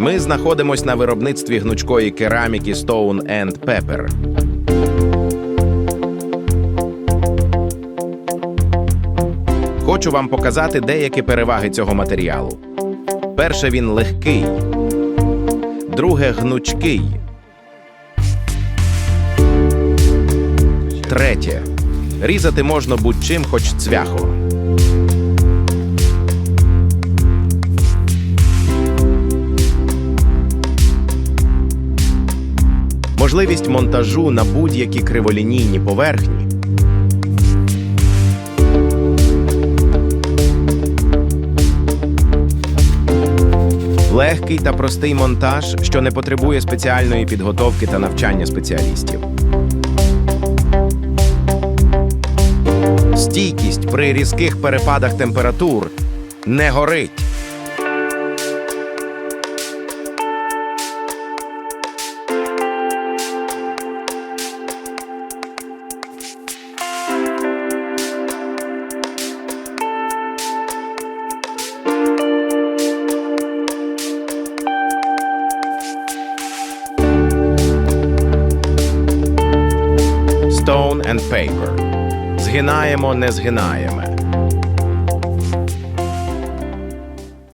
Ми знаходимось на виробництві гнучкої кераміки Stone and Pepper. Хочу вам показати деякі переваги цього матеріалу. Перше, він легкий. Друге гнучкий. Третє. Різати можна будь-чим, хоч цвяхо. Можливість монтажу на будь-які криволінійні поверхні. Легкий та простий монтаж, що не потребує спеціальної підготовки та навчання спеціалістів. Стійкість при різких перепадах температур не горить. Stone and Paper. Згинаємо, не згинаємо.